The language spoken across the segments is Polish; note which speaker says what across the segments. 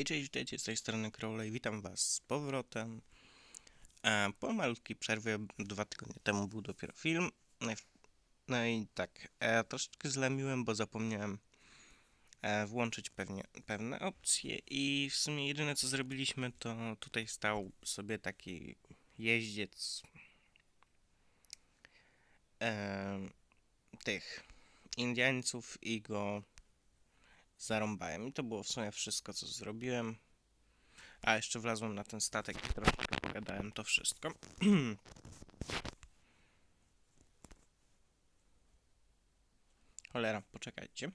Speaker 1: Hej, cześć, witajcie z tej strony Crowley, witam was z powrotem. E, po malutkiej przerwie, dwa tygodnie temu był dopiero film. No i, no i tak, e, troszeczkę zlamiłem, bo zapomniałem e, włączyć pewnie, pewne opcje i w sumie jedyne co zrobiliśmy to tutaj stał sobie taki jeździec e, tych Indiańców i go zarąbałem. I to było w sumie wszystko, co zrobiłem. A jeszcze wlazłem na ten statek i troszeczkę pogadałem to wszystko. Cholera, poczekajcie.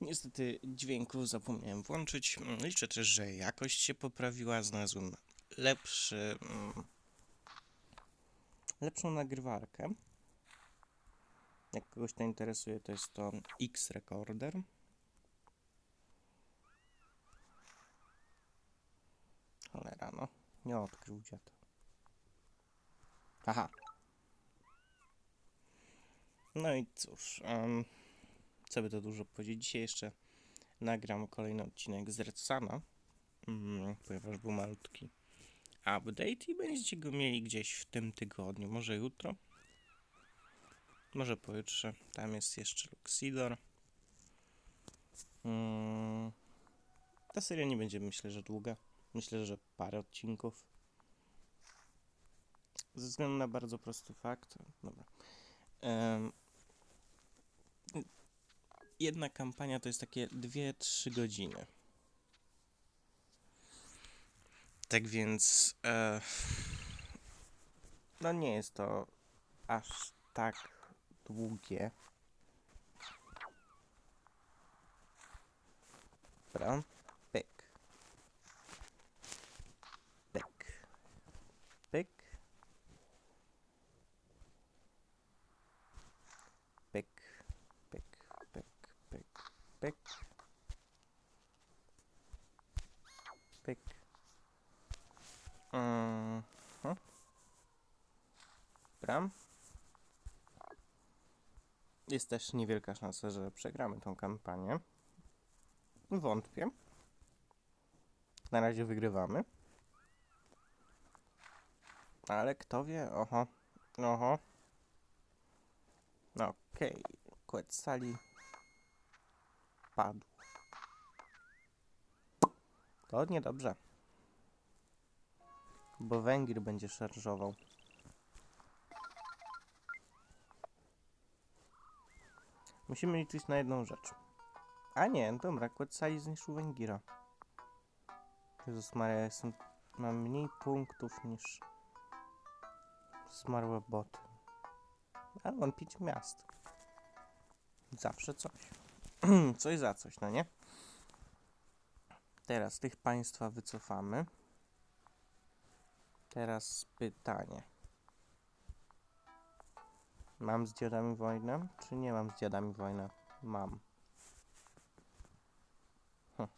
Speaker 1: Niestety dźwięku zapomniałem włączyć. Liczę też, że jakość się poprawiła. Znalazłem lepszy, mm, lepszą nagrywarkę. Jak kogoś to interesuje, to jest to X-Recorder. Cholera, no. Nie odkrył dziad. Aha. No i cóż, em, co by to dużo powiedzieć. Dzisiaj jeszcze nagram kolejny odcinek z Redsana, mm, ponieważ był malutki update i będziecie go mieli gdzieś w tym tygodniu, może jutro. Może pojutrze. Tam jest jeszcze Luxidor. Mm. Ta seria nie będzie, myślę, że długa. Myślę, że parę odcinków. Ze względu na bardzo prosty fakt. Dobra. Em, jedna kampania to jest takie 2-3 godziny. Tak więc. E, no nie jest to aż tak do bom que é. Pronto. Jest też niewielka szansa, że przegramy tą kampanię. Wątpię. Na razie wygrywamy. Ale kto wie? Oho. Oho. No okej. Okay. Quetzali padł. To niedobrze. Bo Węgier będzie szarżował. Musimy liczyć na jedną rzecz. A nie, dobra, Quetzali zniszczył Węgira. Jezus Maria, jestem, mam mniej punktów niż zmarłe boty. Ale on pić miast. Zawsze coś. coś za coś, no nie? Teraz tych państwa wycofamy. Teraz pytanie. Mam z dziadami wojnę, czy nie mam z dziadami wojnę? Mam. Hm.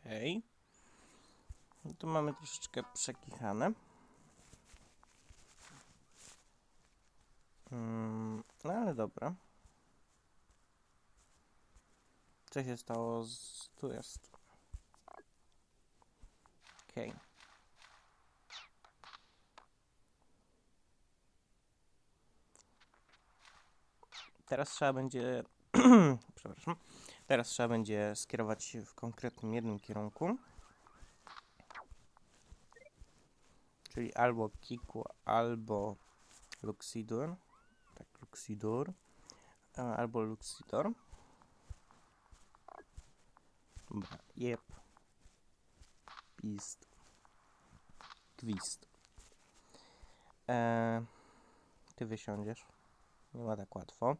Speaker 1: Okej. Okay. No tu mamy troszeczkę przekichane. Mm, no ale dobra. Co się stało z... Tu jest. Okej. Okay. Teraz trzeba będzie... Przepraszam. Teraz trzeba będzie skierować się w konkretnym jednym kierunku. Czyli albo Kiku, albo Luxidor. Tak, Luxidor. Albo Luxidor. Jep. Pist. Gwist. Eee, ty wysiądziesz. Nie ma tak łatwo.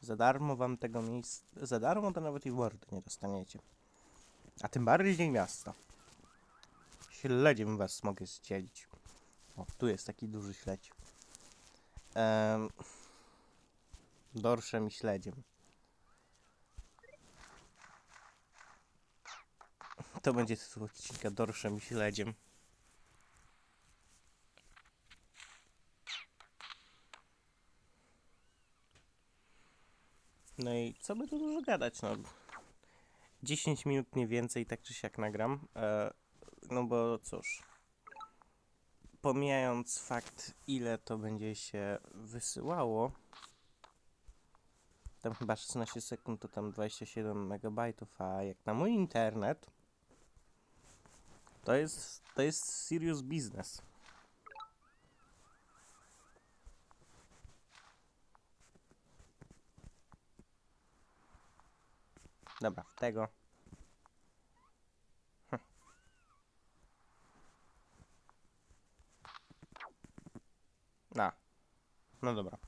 Speaker 1: Za darmo wam tego miejsca... Za darmo to nawet i wordy nie dostaniecie. A tym bardziej miasta. Śledziem was mogę zdzielić. O, tu jest taki duży śledź. Eee, dorszem i śledziem. To będzie tytuł odcinka Dorszem i Śledziem. No i co by tu dużo gadać, no. 10 minut nie więcej, tak czy siak nagram. E, no bo cóż. Pomijając fakt, ile to będzie się wysyłało. Tam chyba 16 sekund to tam 27 megabajtów, a jak na mój internet, to jest, to jest serious business. Dobra, tego. Hm. No dobra.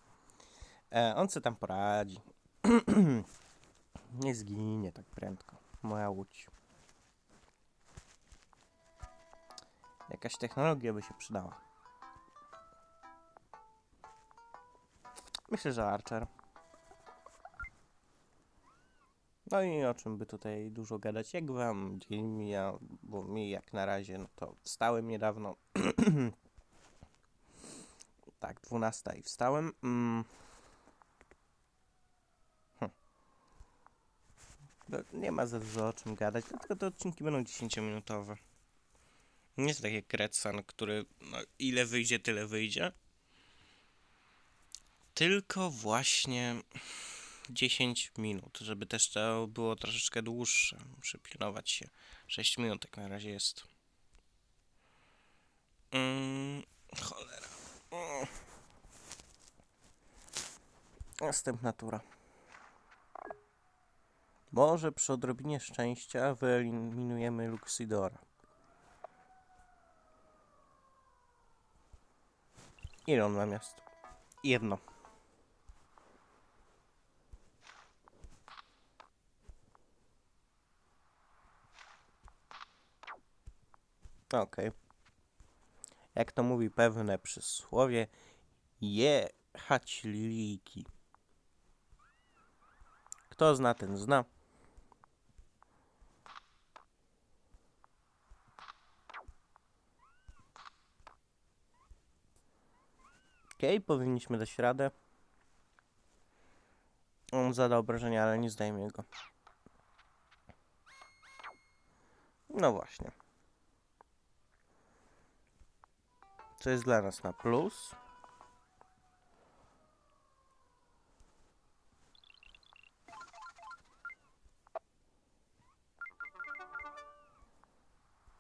Speaker 1: E, on se tam poradzi. Nie zginie tak prędko. Moja łódź. Jakaś technologia by się przydała. Myślę, że Archer. No i o czym by tutaj dużo gadać? Jak wam dzień mija? Bo mi jak na razie, no to wstałem niedawno. tak, 12 i wstałem. Mm. Hm. No, nie ma za dużo o czym gadać, dlatego te odcinki będą 10-minutowe. Nie jest tak jak Red Sun, który no, ile wyjdzie, tyle wyjdzie. Tylko właśnie 10 minut, żeby też to było troszeczkę dłuższe. Muszę pilnować się. 6 minut jak na razie jest. Mm, cholera. Mm. Następna tura. Może przy odrobinie szczęścia wyeliminujemy Luxidora. Ile on ma miast? Jedno. Okej. Jak to mówi pewne przysłowie, jechać liliki. Kto zna, ten zna. Powinniśmy dać radę. On zada obrażenia, ale nie zdajmy go. No właśnie. Co jest dla nas na plus?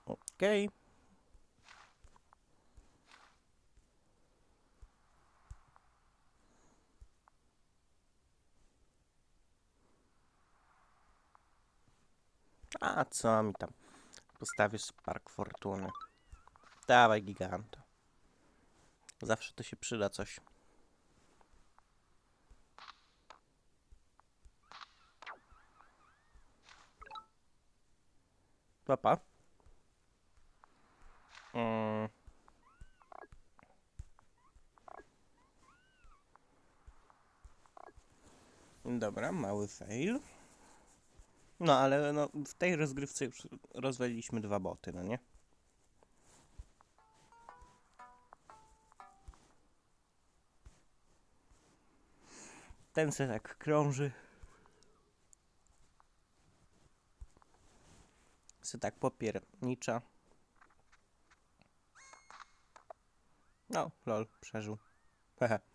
Speaker 1: Okej. A co mi tam? Postawisz Park Fortuny. Dawaj giganta. Zawsze to się przyda coś. Papa. Mm. Dobra, mały fail. No, ale no, w tej rozgrywce już rozwaliliśmy dwa boty, no nie? Ten se tak krąży. Se tak popiernicza. No, lol, przeżył. Hehe.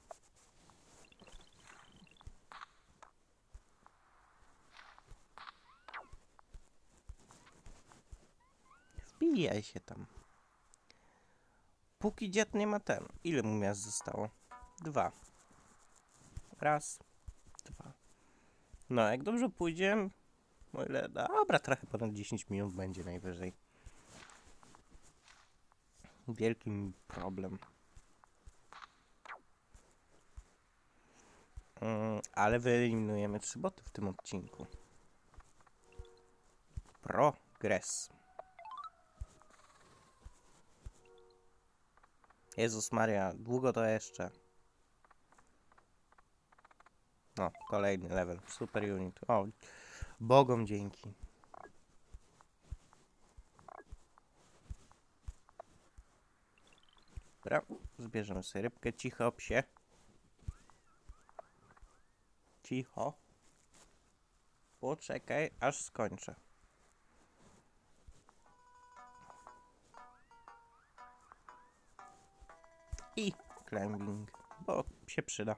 Speaker 1: Wbijaj się tam. Póki dziad nie ma ten. Ile mu miast zostało? Dwa. Raz, dwa. No, jak dobrze pójdzie, o ile. Dobra, trochę ponad 10 minut będzie najwyżej. Wielki problem. Mm, ale wyeliminujemy trzy boty w tym odcinku. Progres. Jezus Maria, długo to jeszcze. No, kolejny level. Super unit. O, bogom dzięki. Dobra, zbierzemy sobie rybkę. Cicho, psie. Cicho. Poczekaj, aż skończę. I climbing, bo się przyda.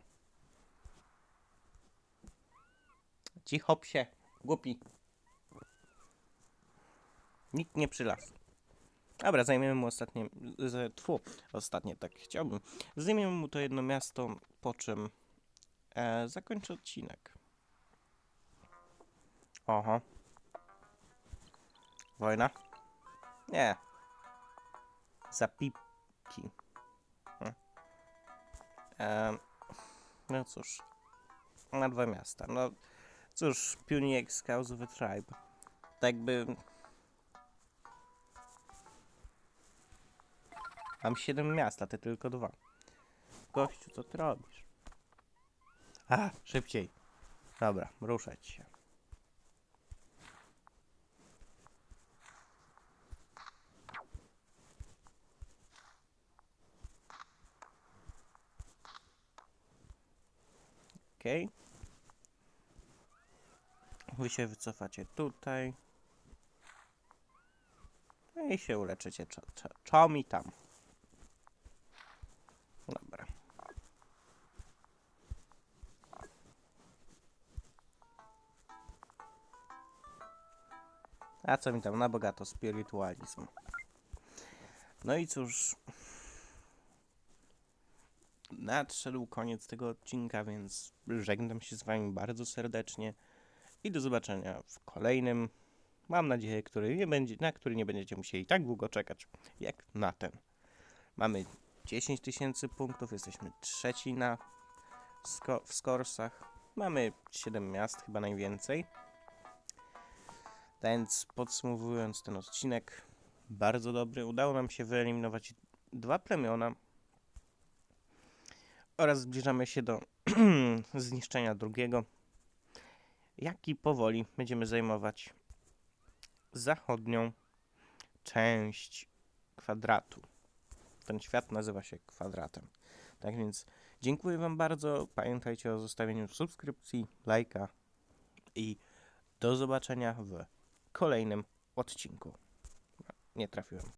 Speaker 1: Cicho, psie. Głupi. Nikt nie przylazł. Dobra, zajmiemy mu ostatnie. Tfu, ostatnie, tak chciałbym. Zajmiemy mu to jedno miasto, po czym e, zakończę odcinek. Oho. Wojna? Nie. Zapipki. No cóż. Na dwa miasta. No cóż, Puniek House of a Tribe. Tak by Mam 7 miast, a ty tylko dwa. Gościu, co ty robisz? A, szybciej. Dobra, ruszać się. Okej. Wy się wycofacie tutaj. No i się uleczycie czo, czo, czomi tam. Dobra. A co mi tam na bogato spiritualizm. No i cóż. Nadszedł koniec tego odcinka, więc żegnam się z wami bardzo serdecznie i do zobaczenia w kolejnym. Mam nadzieję, który nie będzie, na który nie będziecie musieli tak długo czekać, jak na ten. Mamy 10 tysięcy punktów, jesteśmy trzeci na sko- w Skorsach. Mamy 7 miast, chyba najwięcej. Więc podsumowując ten odcinek, bardzo dobry. Udało nam się wyeliminować dwa plemiona oraz zbliżamy się do zniszczenia drugiego, jak i powoli będziemy zajmować zachodnią część kwadratu ten świat nazywa się kwadratem. Tak więc dziękuję Wam bardzo. Pamiętajcie o zostawieniu subskrypcji, lajka i do zobaczenia w kolejnym odcinku. Nie trafiłem.